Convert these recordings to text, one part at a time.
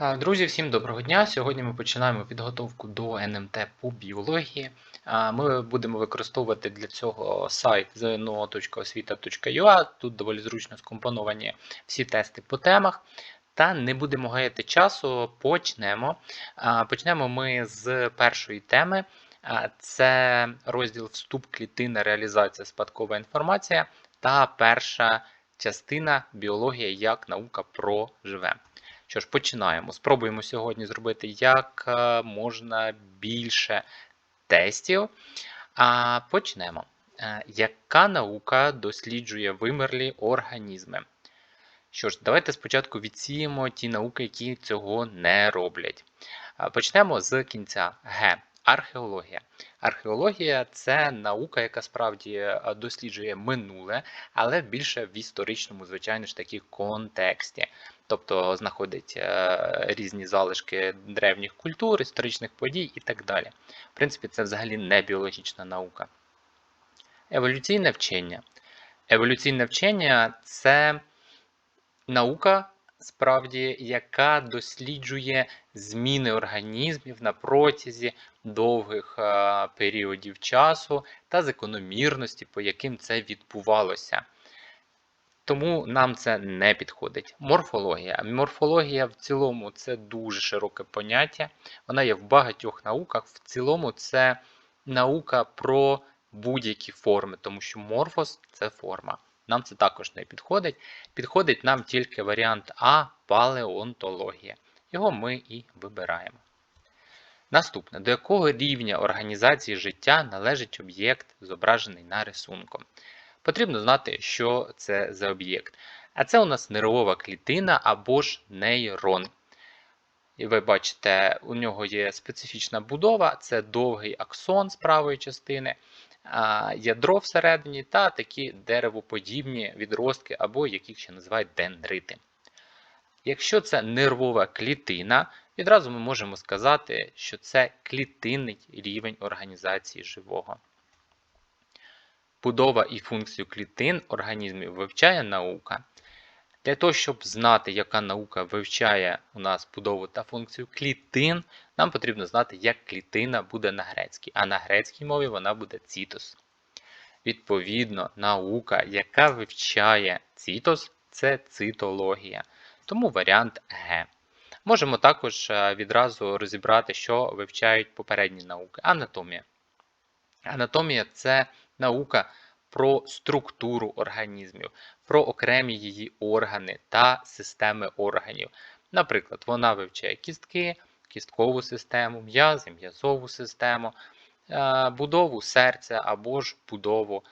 Друзі, всім доброго дня! Сьогодні ми починаємо підготовку до НМТ по біології. Ми будемо використовувати для цього сайт zno.osvita.ua. Тут доволі зручно скомпоновані всі тести по темах. Та не будемо гаяти часу, почнемо. Почнемо ми з першої теми. Це розділ вступ клітина, реалізація, спадкова інформація та перша частина біологія як наука про живе. Що ж, починаємо. Спробуємо сьогодні зробити як е, можна більше тестів. А Почнемо. Е, Яка наука досліджує вимерлі організми? Що ж, давайте спочатку відсіємо ті науки, які цього не роблять. Почнемо з кінця Г. Археологія. Археологія це наука, яка справді е, досліджує минуле, але більше в історичному, звичайно ж таки, контексті. Тобто знаходить е, різні залишки древніх культур, історичних подій і так далі. В принципі, це взагалі не біологічна наука. Еволюційне вчення. Еволюційне вчення це наука, справді, яка досліджує зміни організмів на протязі довгих е, періодів часу та закономірності, по яким це відбувалося. Тому нам це не підходить. Морфологія. Морфологія в цілому це дуже широке поняття. Вона є в багатьох науках. В цілому це наука про будь-які форми, тому що морфос це форма. Нам це також не підходить. Підходить нам тільки варіант А палеонтологія. Його ми і вибираємо. Наступне, до якого рівня організації життя належить об'єкт, зображений на рисунку. Потрібно знати, що це за об'єкт. А це у нас нервова клітина або ж нейрон. І ви бачите, у нього є специфічна будова, це довгий аксон з правої частини, ядро всередині та такі деревоподібні відростки, або яких ще називають дендрити. Якщо це нервова клітина, відразу ми можемо сказати, що це клітинний рівень організації живого. Будова і функцію клітин організмів вивчає наука. Для того, щоб знати, яка наука вивчає у нас будову та функцію клітин, нам потрібно знати, як клітина буде на грецькій, а на грецькій мові вона буде цітос. Відповідно, наука, яка вивчає цітос, це цитологія. Тому варіант Г. Можемо також е, відразу розібрати, що вивчають попередні науки. Анатомія. Анатомія це наука про структуру організмів, про окремі її органи та системи органів. Наприклад, вона вивчає кістки, кісткову систему, м'язи, м'язову систему, е, будову серця або ж будову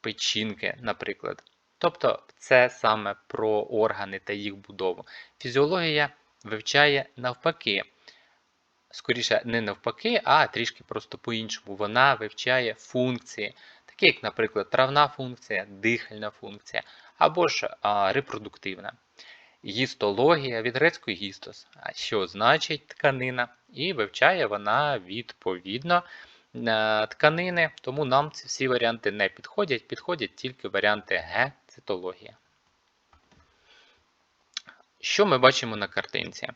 печінки, наприклад. Тобто це саме про органи та їх будову. Фізіологія вивчає навпаки скоріше, не навпаки, а трішки просто по-іншому. Вона вивчає функції, такі як, наприклад, травна функція, дихальна функція або ж а, репродуктивна. Гістологія від грецької гістос, що значить тканина, і вивчає вона відповідно е, тканини, тому нам ці всі варіанти не підходять, підходять тільки варіанти Г цитологія. Що ми бачимо на картинці?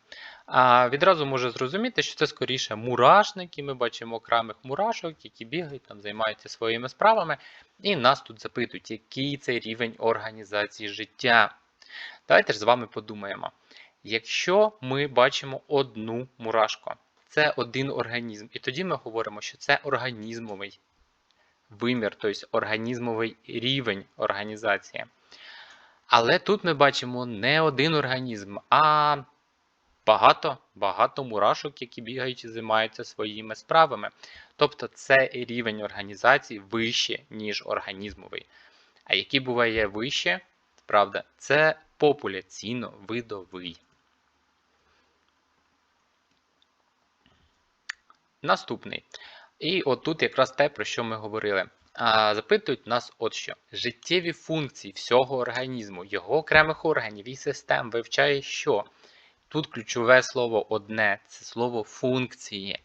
А Відразу може зрозуміти, що це скоріше мурашники. Ми бачимо окремих мурашок, які бігають, там займаються своїми справами, і нас тут запитують, який це рівень організації життя. Давайте ж з вами подумаємо. Якщо ми бачимо одну мурашку, це один організм, і тоді ми говоримо, що це організмовий вимір, тобто організмовий рівень організації. Але тут ми бачимо не один організм, а багато багато мурашок, які бігають і займаються своїми справами. Тобто це рівень організації вище, ніж організмовий. А який буває вище, правда, це популяційно-видовий. Наступний. І отут якраз те, про що ми говорили. Запитують нас от що. Життєві функції всього організму, його окремих органів і систем вивчає що? Тут ключове слово одне це слово функції.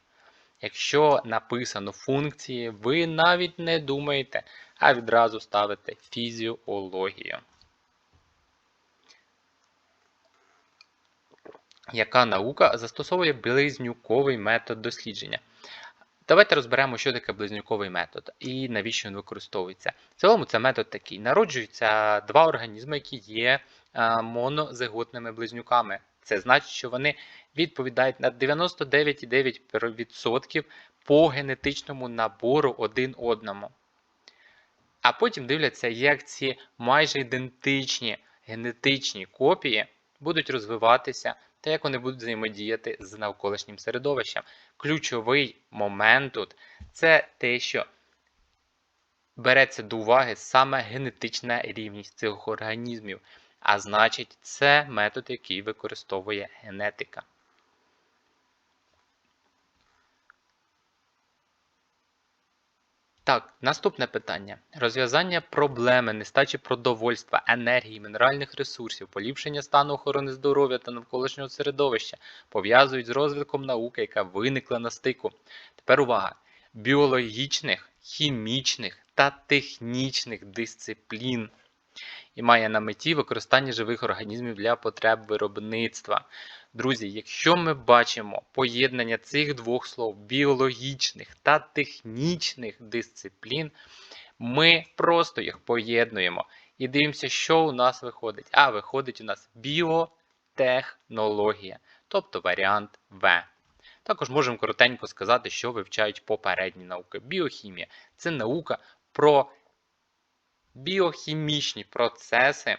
Якщо написано функції, ви навіть не думаєте, а відразу ставите фізіологію. яка наука застосовує близнюковий метод дослідження. Давайте розберемо, що таке близнюковий метод і навіщо він використовується. В цілому це метод такий. Народжуються два організми, які є е, монозиготними близнюками. Це значить, що вони відповідають на 99,9% по генетичному набору один одному. А потім дивляться, як ці майже ідентичні генетичні копії будуть розвиватися та як вони будуть взаємодіяти з навколишнім середовищем. Ключовий момент тут це те, що береться до уваги саме генетична рівність цих організмів. А значить, це метод, який використовує генетика. Так, наступне питання. Розв'язання проблеми нестачі продовольства, енергії, мінеральних ресурсів, поліпшення стану охорони здоров'я та навколишнього середовища пов'язують з розвитком науки, яка виникла на стику. Тепер увага! Біологічних, хімічних та технічних дисциплін і має на меті використання живих організмів для потреб виробництва. Друзі, якщо ми бачимо поєднання цих двох слов біологічних та технічних дисциплін, ми просто їх поєднуємо і дивимося, що у нас виходить. А виходить у нас біотехнологія, тобто варіант В. Також можемо коротенько сказати, що вивчають попередні науки. Біохімія це наука про біохімічні процеси,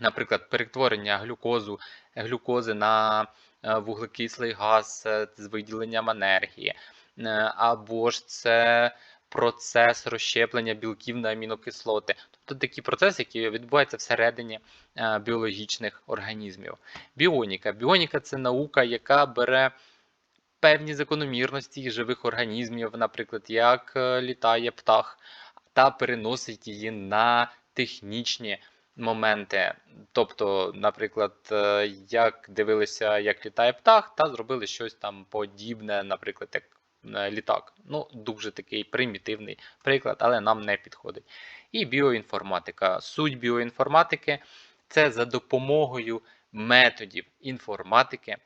наприклад, перетворення глюкозу, глюкози на е, вуглекислий газ е, з виділенням енергії, е, або ж це процес розщеплення білків на амінокислоти. Тобто такі процеси, які відбуваються всередині біологічних організмів. Біоніка. Біоніка це наука, яка бере певні закономірності живих організмів, наприклад, як літає птах та переносить її на технічні моменти. Тобто, наприклад, е, як дивилися, як літає птах, та зробили щось там подібне, наприклад, як е, літак. Ну, дуже такий примітивний приклад, але нам не підходить. І біоінформатика. Суть біоінформатики це за допомогою методів інформатики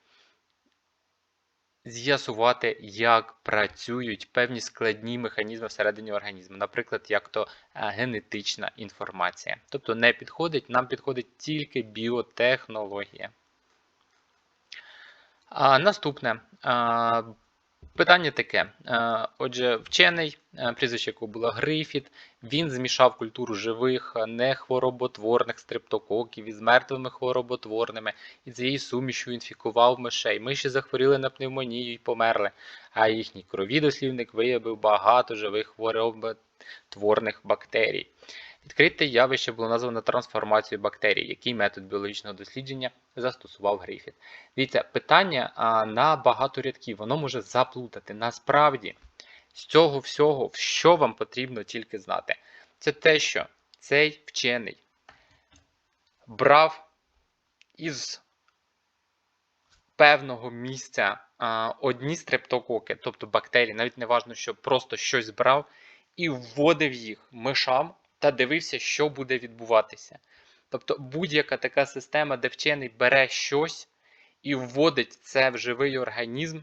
з'ясувати, як працюють певні складні механізми всередині організму, наприклад, як то е, генетична інформація. Тобто не підходить, нам підходить тільки біотехнологія. А, Наступне. Питання таке. Е, отже, вчений, е, прізвище якого було Грифіт, він змішав культуру живих, нехвороботворних стрептококів із мертвими хвороботворними, і цією сумішю інфікував мишей. Миші захворіли на пневмонію і померли, а їхній крові дослівник виявив багато живих хвороботворних бактерій. Відкрите явище було названо трансформацією бактерій, який метод біологічного дослідження застосував Грифіт. Дивіться, питання на багато рядків, воно може заплутати. Насправді, з цього всього, що вам потрібно тільки знати, це те, що цей вчений брав із певного місця а, одні стрептококи, тобто бактерії, навіть не важливо, що просто щось брав, і вводив їх мишам та дивився, що буде відбуватися. Тобто будь-яка така система, де вчений бере щось і вводить це в живий організм,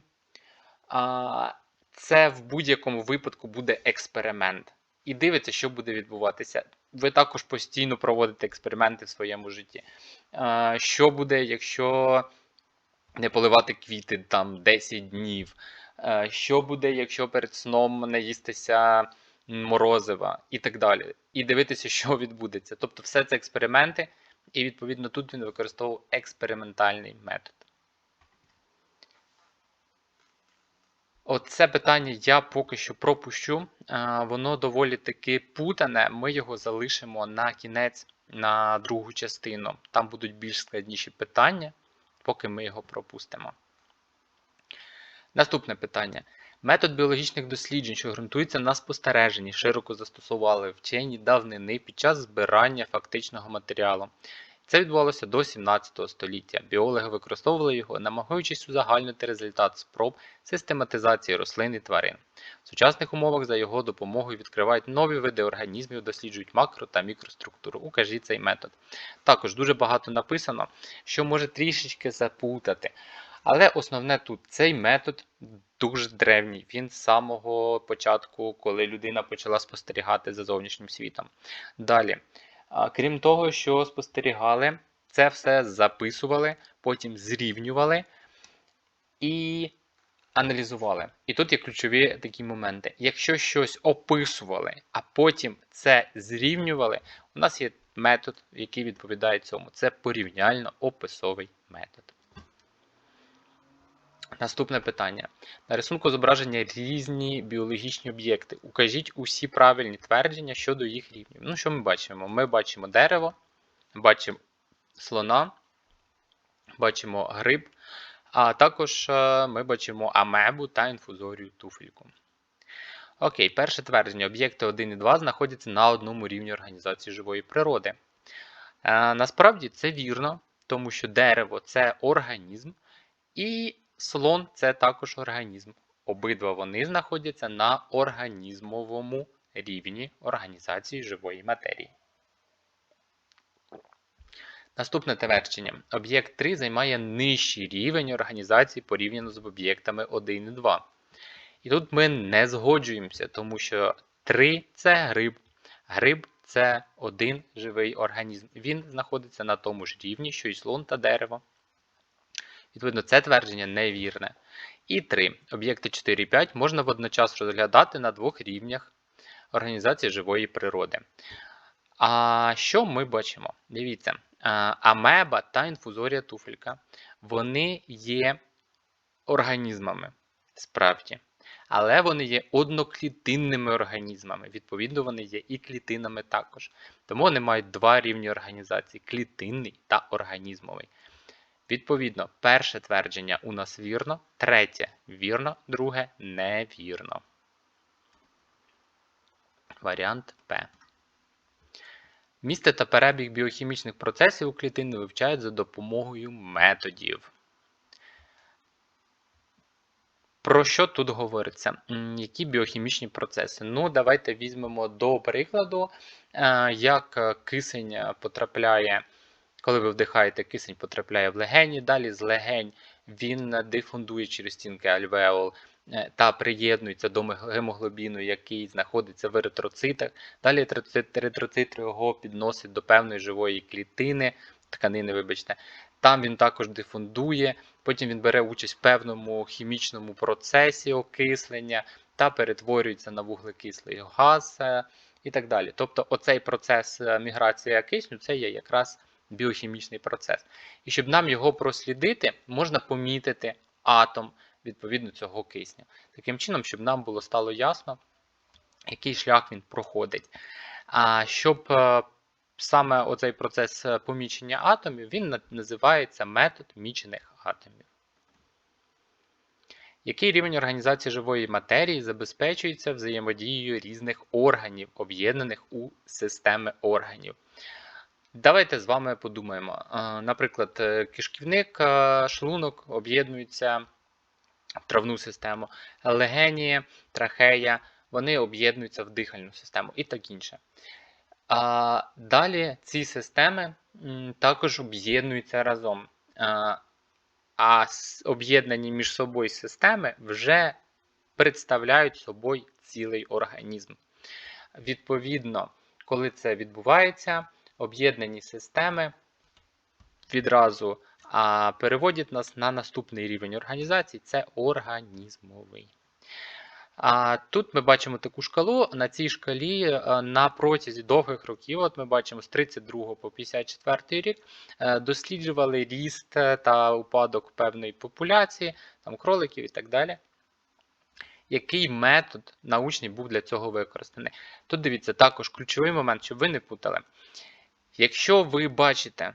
це в будь-якому випадку буде експеримент. І дивиться, що буде відбуватися. Ви також постійно проводите експерименти в своєму житті. Що буде, якщо не поливати квіти там 10 днів? Що буде, якщо перед сном не їстися морозива і так далі. І дивитися, що відбудеться. Тобто, все це експерименти, і відповідно тут він використовував експериментальний метод. Оце питання я поки що пропущу. Воно доволі таки путане. Ми його залишимо на кінець, на другу частину. Там будуть більш складніші питання, поки ми його пропустимо. Наступне питання. Метод біологічних досліджень, що ґрунтується на спостереженні, широко застосували вчені давнини під час збирання фактичного матеріалу. Це відбувалося до 17 століття. Біологи використовували його, намагаючись узагальнити результат спроб систематизації рослин і тварин. В сучасних умовах за його допомогою відкривають нові види організмів, досліджують макро та мікроструктуру. Укажіть цей метод. Також дуже багато написано, що може трішечки запутати. Але основне тут цей метод дуже древній. Він з самого початку, коли людина почала спостерігати за зовнішнім світом. Далі, крім того, що спостерігали, це все записували, потім зрівнювали і аналізували. І тут є ключові такі моменти. Якщо щось описували, а потім це зрівнювали, у нас є метод, який відповідає цьому. Це порівняльно-описовий метод. Наступне питання. На рисунку зображення різні біологічні об'єкти. Укажіть усі правильні твердження щодо їх рівнів. Ну, що ми бачимо? Ми бачимо дерево, бачимо слона, бачимо гриб, а також е, ми бачимо амебу та інфузорію туфельку. Окей, перше твердження. Об'єкти 1 і 2 знаходяться на одному рівні організації живої природи. Е, насправді це вірно, тому що дерево це організм. І Слон це також організм. Обидва вони знаходяться на організмовому рівні організації живої матерії. Наступне твердження. Об'єкт 3 займає нижчий рівень організації порівняно з об'єктами 1 і 2. І тут ми не згоджуємося, тому що 3 це гриб. Гриб це один живий організм. Він знаходиться на тому ж рівні, що і слон та дерево. Відповідно, це твердження невірне. І 3. Об'єкти 4 і 5 можна водночас розглядати на двох рівнях організації живої природи. А що ми бачимо? Дивіться, амеба та інфузорія туфелька, вони є організмами, справді. Але вони є одноклітинними організмами. Відповідно, вони є і клітинами також. Тому вони мають два рівні організації клітинний та організмовий. Відповідно, перше твердження у нас вірно, третє вірно, друге невірно. Варіант П. Місце та перебіг біохімічних процесів у клітини вивчають за допомогою методів. Про що тут говориться? Які біохімічні процеси? Ну, давайте візьмемо до прикладу, е, як кисень потрапляє коли ви вдихаєте, кисень потрапляє в легені, далі з легень він дифундує через стінки альвеол е, та приєднується до гемоглобіну, який знаходиться в еритроцитах. Далі еритроцит його підносить до певної живої клітини, тканини, вибачте. Там він також дифундує, потім він бере участь в певному хімічному процесі окислення та перетворюється на вуглекислий газ е, і так далі. Тобто, оцей процес е, міграції кисню це є якраз біохімічний процес. І щоб нам його прослідити, можна помітити атом відповідно цього кисню. Таким чином, щоб нам було стало ясно, який шлях він проходить. А щоб е, саме оцей процес е, помічення атомів, він називається метод мічених атомів. Який рівень організації живої матерії забезпечується взаємодією різних органів, об'єднаних у системи органів? Давайте з вами подумаємо. Наприклад, е, кишківник, е, шлунок об'єднуються в травну систему, легені, трахея, вони об'єднуються в дихальну систему і так інше. Далі ці системи також об'єднуються разом. А об'єднані між собою системи вже представляють собою цілий організм. Відповідно, коли це відбувається, об'єднані системи відразу а переводять нас на наступний рівень організації це організмовий. А Тут ми бачимо таку шкалу. На цій шкалі е, на протязі довгих років, от ми бачимо з 32 по 54 рік, е, досліджували ріст та упадок певної популяції, там кроликів і так далі. Який метод научний був для цього використаний? Тут дивіться, також ключовий момент, щоб ви не путали. Якщо ви бачите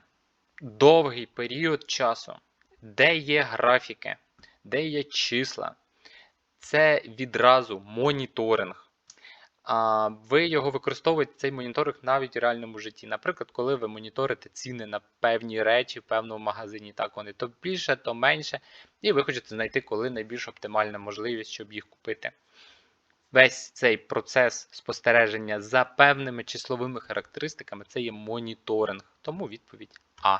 довгий період часу, де є графіки, де є числа, це відразу моніторинг. ви його використовуєте цей моніторинг навіть у реальному житті. Наприклад, коли ви моніторите ціни на певні речі в певному магазині, так вони то більше, то менше, і ви хочете знайти, коли найбільш оптимальна можливість, щоб їх купити. Весь цей процес спостереження за певними числовими характеристиками це є моніторинг. Тому відповідь А.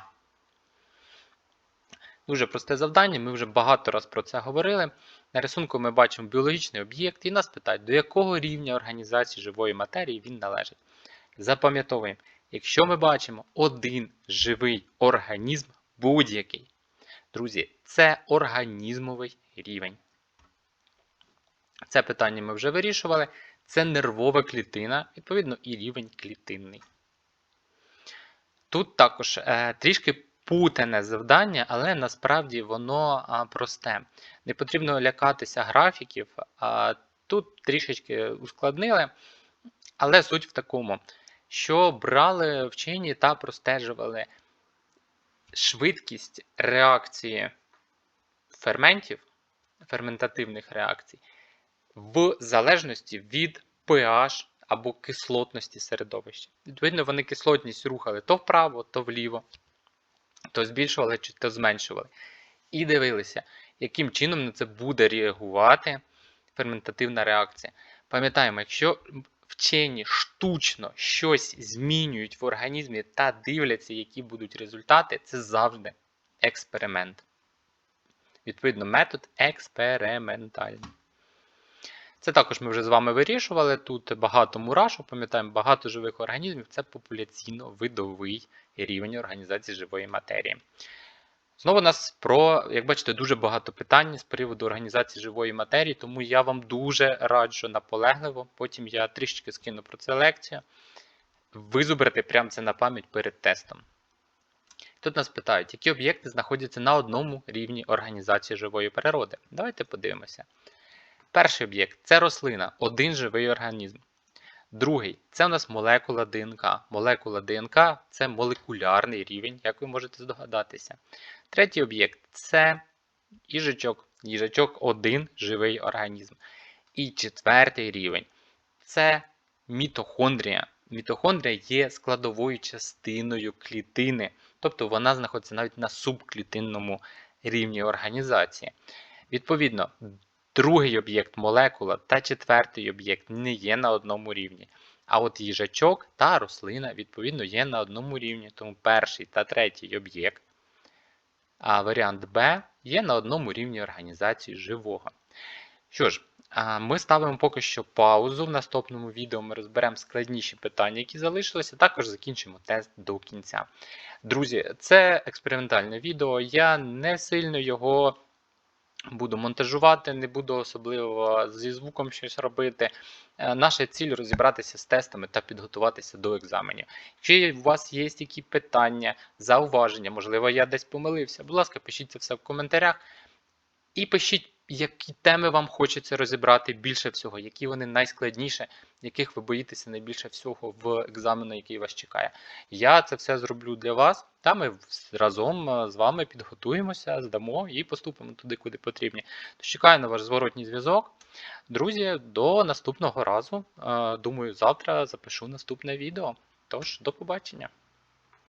Дуже просте завдання, ми вже багато раз про це говорили. На рисунку ми бачимо біологічний об'єкт і нас питають, до якого рівня організації живої матерії він належить. Запам'ятовуємо, якщо ми бачимо один живий організм, будь-який, друзі, це організмовий рівень. Це питання ми вже вирішували. Це нервова клітина, відповідно, і рівень клітинний. Тут також е, трішки путане завдання, але насправді воно а, просте. Не потрібно лякатися графіків, а тут трішечки ускладнили, але суть в такому, що брали вчені та простежували швидкість реакції ферментів, ферментативних реакцій, в залежності від pH або кислотності середовища. Відповідно, вони кислотність рухали то вправо, то вліво то збільшували чи то зменшували. І дивилися, яким чином на це буде реагувати ферментативна реакція. Пам'ятаємо, якщо вчені штучно щось змінюють в організмі та дивляться, які будуть результати, це завжди експеримент. Відповідно, метод експериментальний. Це також ми вже з вами вирішували. Тут багато мурашу, пам'ятаємо, багато живих організмів це популяційно-видовий рівень організації живої матерії. Знову нас про, як бачите, дуже багато питань з приводу організації живої матерії, тому я вам дуже раджу наполегливо. Потім я трішечки скину про це лекцію. Визубрати прямо це на пам'ять перед тестом. Тут нас питають, які об'єкти знаходяться на одному рівні організації живої природи. Давайте подивимося. Перший об'єкт це рослина, один живий організм. Другий це у нас молекула ДНК. Молекула ДНК це молекулярний рівень, як ви можете здогадатися. Третій об'єкт це їжачок. Їжачок один живий організм. І четвертий рівень це мітохондрія. Мітохондрія є складовою частиною клітини, тобто вона знаходиться навіть на субклітинному рівні організації. Відповідно, Другий об'єкт молекула та четвертий об'єкт не є на одному рівні. А от їжачок та рослина, відповідно, є на одному рівні. Тому перший та третій об'єкт, а варіант Б є на одному рівні організації живого. Що ж, ми ставимо поки що паузу. В наступному відео ми розберемо складніші питання, які залишилися, також закінчимо тест до кінця. Друзі, це експериментальне відео. Я не сильно його буду монтажувати, не буду особливо зі звуком щось робити. Е, наша ціль розібратися з тестами та підготуватися до екзаменів. Якщо у вас є які питання, зауваження, можливо, я десь помилився, будь ласка, пишіть це все в коментарях. І пишіть, які теми вам хочеться розібрати більше всього, які вони найскладніші, яких ви боїтеся найбільше всього в екзамену, який вас чекає. Я це все зроблю для вас, та ми разом е, з вами підготуємося, здамо і поступимо туди, куди потрібні. Тож чекаю на ваш зворотній зв'язок. Друзі, до наступного разу. Е, думаю, завтра запишу наступне відео. Тож, до побачення!